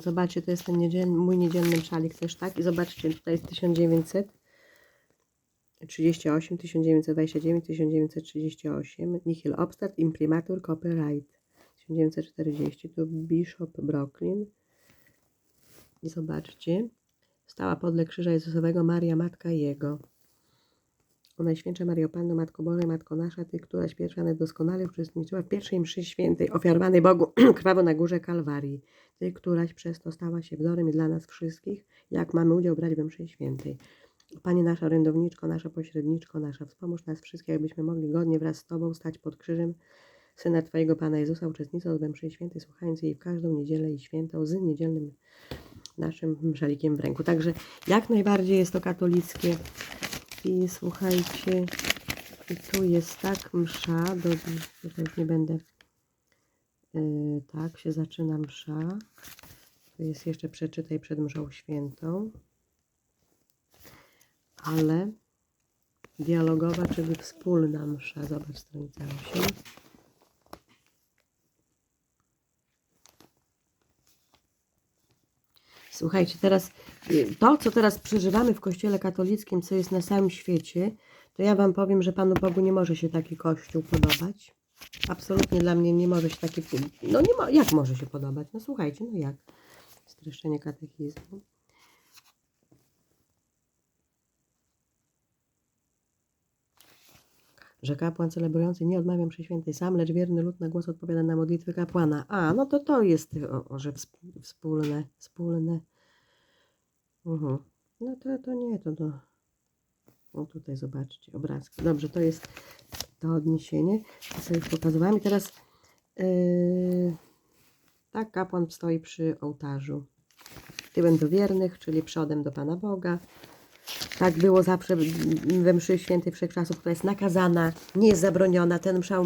Zobaczcie, to jest ten mój niedzielny szalik też, tak? I zobaczcie, tutaj jest 1938, 1929, 1938, Nihil Obstat, Imprimatur, Copyright, 1940, tu Bishop Brooklyn. I zobaczcie, stała podle krzyża Jezusowego Maria, Matka Jego. O Najświętsza Mario Panno, Matko Boża, Matko Nasza, Ty, któraś pierwsza najdoskonale uczestniczyła w pierwszej mszy świętej, ofiarowanej Bogu krwawo na górze Kalwarii. Ty, któraś przez to stała się wzorem dla nas wszystkich, jak mamy udział brać we mszy świętej. Panie nasza orędowniczko, nasza pośredniczko, nasza, wspomóż nas wszystkich, abyśmy mogli godnie wraz z Tobą stać pod krzyżem Syna Twojego Pana Jezusa, uczestnicąc we mszy świętej, słuchając jej w każdą niedzielę i świętą z niedzielnym naszym szalikiem w ręku. Także jak najbardziej jest to katolickie i słuchajcie, i tu jest tak msza, do, tutaj już nie będę, yy, tak się zaczyna msza. Tu jest jeszcze przeczytaj przed mszą świętą, ale dialogowa, czyli wspólna msza. Zobacz stronica 8. Słuchajcie, teraz y, to, co teraz przeżywamy w Kościele katolickim, co jest na całym świecie, to ja Wam powiem, że Panu Bogu nie może się taki Kościół podobać. Absolutnie dla mnie nie może się taki. No nie mo, jak może się podobać? No słuchajcie, no jak? Streszczenie katechizmu. Że kapłan celebrujący nie odmawia mszy świętej sam, lecz wierny lud na głos odpowiada na modlitwy kapłana. A, no to to jest, o, o, że wsp- wspólne, wspólne. Mhm. No to, to nie, to do... O tutaj zobaczcie, obrazki. Dobrze, to jest to odniesienie. To sobie pokazywałam. I teraz yy, tak kapłan stoi przy ołtarzu. Tyłem do wiernych, czyli przodem do Pana Boga. Tak było zawsze we mszy świętej wszechczasów, która jest nakazana, nie jest zabroniona. Ten mszał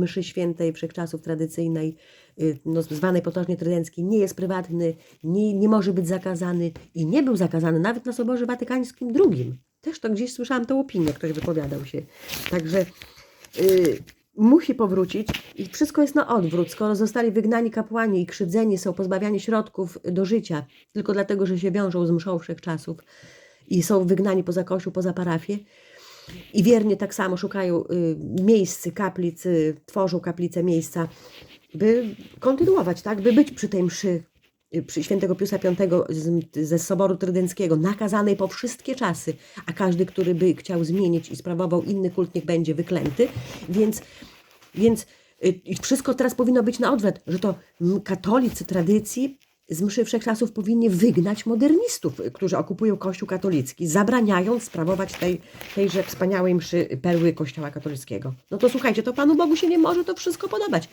mszy świętej wszechczasów tradycyjnej, y, no, zwanej potocznie trydenckiej, nie jest prywatny, nie, nie może być zakazany i nie był zakazany nawet na Soborze Watykańskim II. Też to gdzieś słyszałam tę opinię, ktoś wypowiadał się. Także y, musi powrócić i wszystko jest na odwrót. Skoro zostali wygnani kapłani i krzywdzeni są pozbawiani środków do życia, tylko dlatego, że się wiążą z mszą wszechczasów, i są wygnani poza kościół, poza parafię. I wiernie tak samo szukają y, miejsc, kaplic, y, tworzą kaplice, miejsca, by kontynuować, tak, by być przy tej mszy y, przy świętego Piusa V ze Soboru Trydenckiego, nakazanej po wszystkie czasy, a każdy, który by chciał zmienić i sprawował inny kult, niech będzie wyklęty. Więc, więc y, wszystko teraz powinno być na odwrót, że to katolicy tradycji z mszy wszechczasów powinni wygnać modernistów, którzy okupują Kościół katolicki, zabraniając sprawować tej, tejże wspaniałej mszy perły Kościoła katolickiego. No to słuchajcie, to Panu Bogu się nie może to wszystko podobać.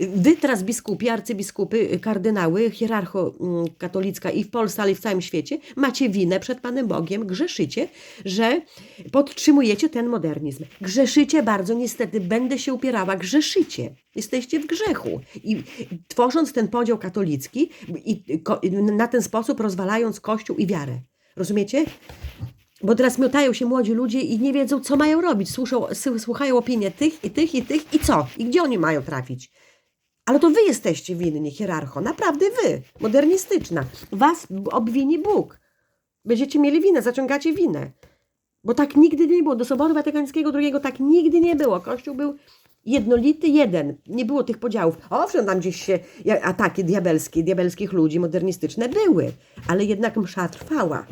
Wy teraz biskupi, arcybiskupy, kardynały, hierarcho mm, katolicka i w Polsce, ale i w całym świecie, macie winę przed Panem Bogiem, grzeszycie, że podtrzymujecie ten modernizm. Grzeszycie bardzo, niestety, będę się upierała, grzeszycie. Jesteście w grzechu. I tworząc ten podział katolicki ko- na ten sposób rozwalając Kościół i wiarę. Rozumiecie? Bo teraz miotają się młodzi ludzie i nie wiedzą, co mają robić. Słuchają opinię tych i tych i tych i co? I gdzie oni mają trafić? Ale to wy jesteście winni, hierarcho. Naprawdę wy. Modernistyczna. Was obwini Bóg. Będziecie mieli winę, zaciągacie winę. Bo tak nigdy nie było. Do Soboru Watykańskiego II tak nigdy nie było. Kościół był jednolity, jeden. Nie było tych podziałów. Owszem, tam gdzieś się ataki diabelskie, diabelskich ludzi modernistyczne były, ale jednak msza trwała.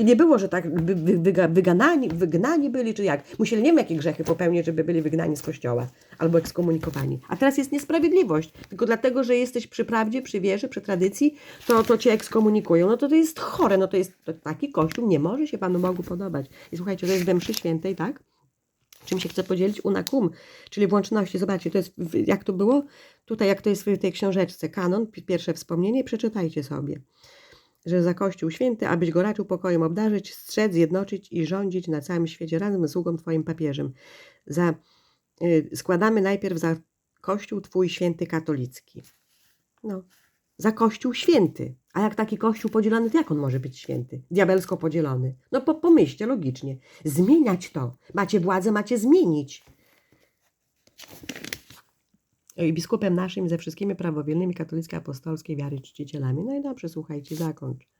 I nie było, że tak wy, wy, wyga, wyganani, wygnani byli, czy jak. Musieli nie wiem, jakie grzechy popełnić, żeby byli wygnani z kościoła albo ekskomunikowani. A teraz jest niesprawiedliwość. Tylko dlatego, że jesteś przy prawdzie, przy wierze, przy tradycji, to, to cię ekskomunikują. No to to jest chore. No to jest to, taki kościół nie może się Panu Bogu podobać. I słuchajcie, to jest we mszy świętej, tak? czym się chcę podzielić, unakum, czyli w łączności. Zobaczcie, to jest, jak to było? Tutaj, jak to jest w tej książeczce, kanon, pi- pierwsze wspomnienie, przeczytajcie sobie. Że za Kościół Święty, abyś go raczył pokojem obdarzyć, strzec, zjednoczyć i rządzić na całym świecie razem z sługą Twoim papieżem. Za, y, składamy najpierw za Kościół Twój Święty Katolicki. No, za Kościół Święty. A jak taki Kościół podzielony, to jak on może być święty? Diabelsko podzielony. No po, pomyślcie logicznie. Zmieniać to. Macie władzę, macie zmienić. I biskupem naszym ze wszystkimi prawowiernymi katolickiej apostolskiej wiary czcicielami. No i dobrze, słuchajcie, zakończ.